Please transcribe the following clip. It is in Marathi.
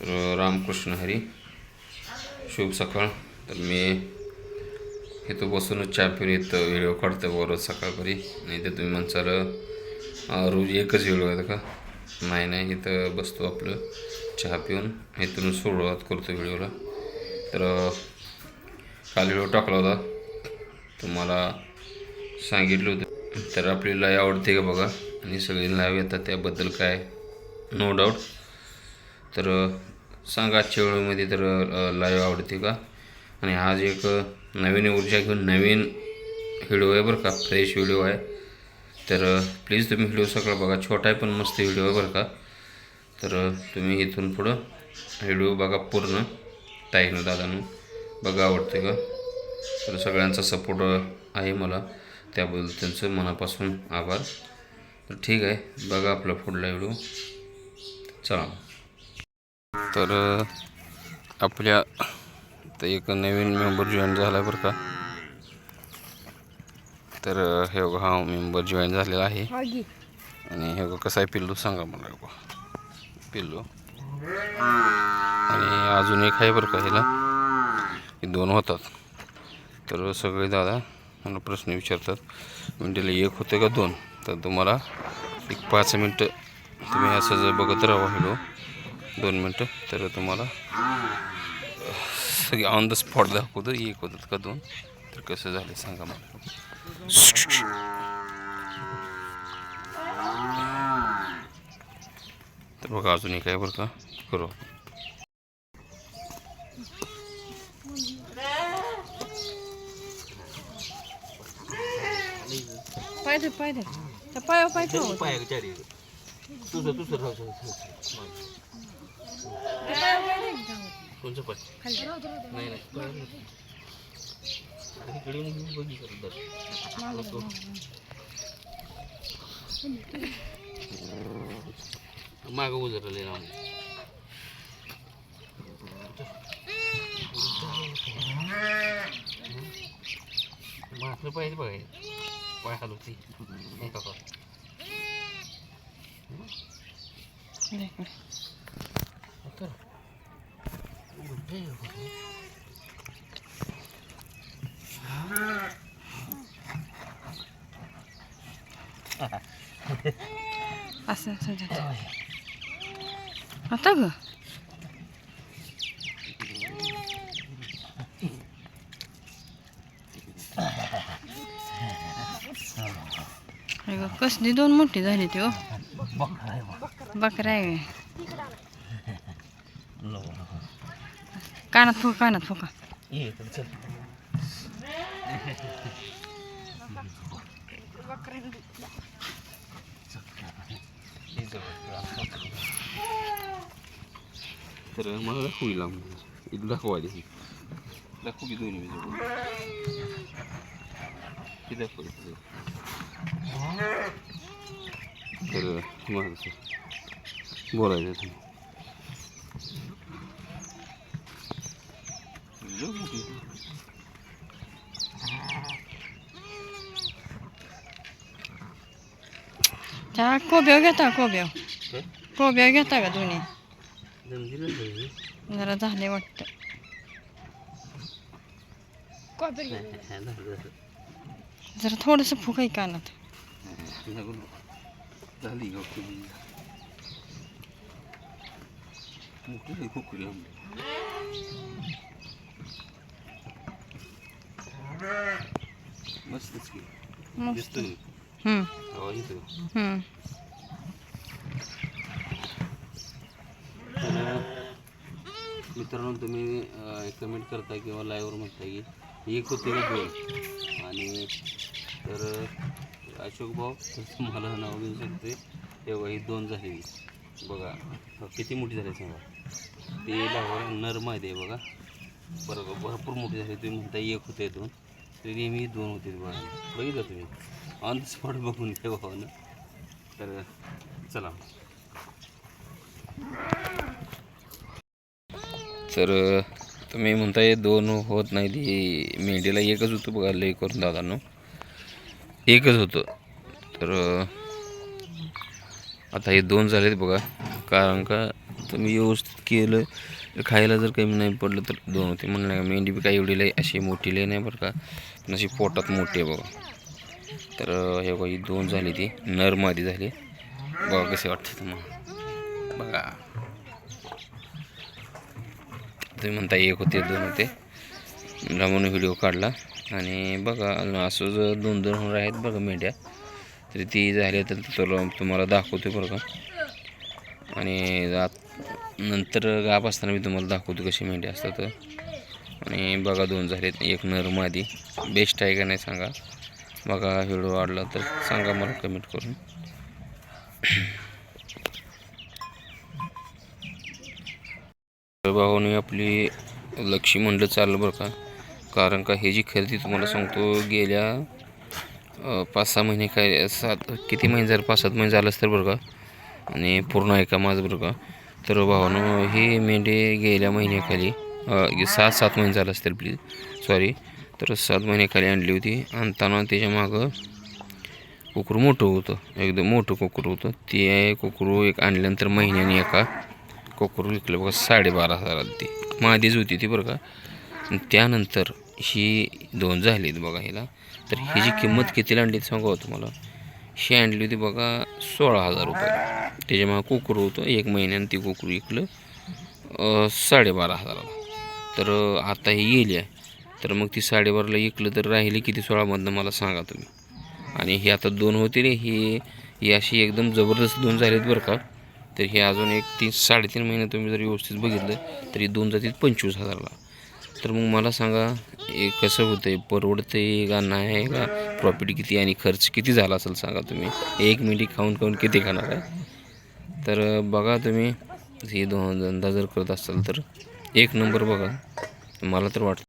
तर रामकृष्ण हरी शुभ सकाळ. तर मी इथं बसूनच चहा पिऊन व्हिडिओ काढतो बरोबर सकाळपरी नाही तर तुम्ही म्हणसाल रोज एकच व्हिडिओ आहे का? नाही नाही इथं बसतो आपलं. चहा पिऊन इथून सुरुवात करतो व्हिडिओला तर काल व्हिडिओ टाकला होता. तुम्हाला सांगितलं होतं. तर आपली लय आवडते का बघा? आणि सगळी लाईव्ह येतात त्याबद्दल काय? नो डाऊट तर सांगा आजच्या वेळेमध्ये तर लाईव्ह आवडते का? आणि आज एक नवीन ऊर्जा घेऊन नवीन व्हिडिओ आहे बरं का फ्रेश व्हिडिओ आहे. तर प्लीज तुम्ही व्हिडिओ सगळं बघा छोटा आहे पण मस्त व्हिडिओ आहे बरं का. तर तुम्ही इथून पुढं व्हिडिओ बघा पूर्ण ताईनं दादानं. बघा आवडते का? तर सगळ्यांचा सपोर्ट आहे मला. त्याबद्दल त्यांचं मनापासून आभार. तर ठीक आहे बघा आपला पुढला व्हिडिओ. चला. तर आपल्या तर एक नवीन मेंबर जॉईन झाला बरं का. तर हे बघा हा मेंबर जॉईन झालेला आहे. आणि हे बघा कसं आहे पिल्लू सांगा मला बघा. पिल्लू. आणि अजून एक आहे बरं का ह्याला. हे दोन होतात. तर सगळे दादा मला प्रश्न विचारतात. मिनटाला एक होते का दोन? तर तुम्हाला एक पाच मिनटं तुम्ही असं जर बघत राहा व्हिडिओ दोन मिनटं तर तुम्हाला सगळे ऑन द स्पॉट दाखवतं. एक होतात का दोन? तर कसं झालं सांगा मला. तर बघा अजून एक आहे बरं का. करू आपण. पाय धर पाय धर. कोणचं पाय नाही नाही पाय नाही. इकडे येऊन बघ इकडे उजरले ना पाहिजे पाय हलवती. नाही का तर. असं. आता ग? ग, कसली दोन मोठी झाली ती हो. बकरा आहे. कानात फुका कानात फुका ये तर चल तर मला दाखवू लांब इथं दाखवा आधी दाखवू की दोन्ही विजय हे दाखव इथं. तर माझं बोलायचं तुम्ही लय मोठी. त्या कोब्याव घेता कोब्याव? कोब्याव घेता का दोन्ही जरा झाले वाटतं. जरा थोडंसं फुक आहे कानात. झाली मोठी झाली मस्तच की. मस्त. हम्म, आवाज हम्म. तर मित्रांनो तुम्ही अं, कमेंट करता किंवा लाईव्हवर म्हणता की एक होते का दोन? आणि तर अशोक भाऊ तुम्हाला नाव देऊ शकते. तेव्हा ही दोन झालेली बघा किती मोठी झाली सांगा. ते लावर नरम आहे बघा. बरोबर भरपूर मोठी झाली. तुम्ही म्हणता एक होते दोन. तरी नेहमी दोन होते बघा बघितलं तुम्ही? ऑन द स्पॉट बघून ठेवा ना. तर चला. तर तुम्ही म्हणताय दोन होत नाही ती मेंढीला एकच होतं बघा लय करून दादांनो. एकच होतं. तर आता हे दोन झालेत बघा कारण का तुम्ही व्यवस्थित केलं खायला जर कमी नाही पडलं तर दोन होते. म्हणलं का मेंढी बी काही एवढी लई अशी मोठी लई नाही बरं का. पण अशी पोटात मोठी आहे बघा. तर हे बघा ही दोन झाली ती. नर मादी झाली. बघा कसे वाटतं तुम्हाला. बघा. तुम्ही म्हणता एक होते दोन होते. म्हणून व्हिडिओ काढला. आणि बघा असं जर दोन दोन आहेत बघा मेंढ्या. तरी ती झाली तर तुला तुम्हाला दाखवतो बरं का. आणि आत- नंतर गाप असताना मी तुम्हाला दाखवतो कशी मेंढ्या असतात. आणि बघा दोन झालेत एक नर मादी. बेस्ट आहे का नाही सांगा. बघा व्हिडिओ आवडला तर सांगा मला कमेंट करून. तर भावाने हो, आपली लक्ष्मी म्हणलं चाललं बरं का. कारण का हे जी खरेदी तुम्हाला सांगतो गेल्या पाच सहा महिने काय सात किती महिने झाले? पाच सात महिने झालं असतं बरं का. आणि पूर्ण ऐका माझं बरं का? तर भावानं ही मेंढी गेल्या महिन्याखाली सात सात महिने झालं असतील प्लीज सॉरी तर सात महिन्याखाली आणली होती. आणताना त्याच्या मागं कुकरू मोठं होतं. एकदम मोठं कुकरू होतं. ते कुकरू एक आणल्यानंतर महिन्याने एका कुकरू विकलं. बघा साडेबारा हजारात ती. मादीच होती ती बरं का? त्यानंतर ही दोन झालीत बघा हिला. तर ह्याची किंमत कितीला आणली सांगा तुम्हाला? ही आणली होती बघा सोळा हजार रुपये. त्याच्यामुळे कोकरू होतं. एक महिन्यानं ती कोकरू विकलं. साडेबारा हजाराला. तर आता ही गेली आहे. तर मग ती साडेबाराला विकलं तर राहिली किती? सोळामधनं मला सांगा तुम्ही. आणि ही आता दोन होती रे. ही ही अशी एकदम जबरदस्त दोन झालीत बरं का. तर हे अजून एक तीन साडेतीन महिने तुम्ही जर व्यवस्थित बघितलं तर ही दोन जातील पंचवीस हजारला. तर मग मला सांगा हे कसं होतं आहे परवडतं आहे का? नाही का? प्रॉफिट किती आणि खर्च किती झाला असेल सांगा तुम्ही. एक मिनिट खाऊन खाऊन किती खाणार आहे? तर बघा तुम्ही. हे दोन धंदा जर करत असाल तर एक नंबर बघा. मला तर वाटतं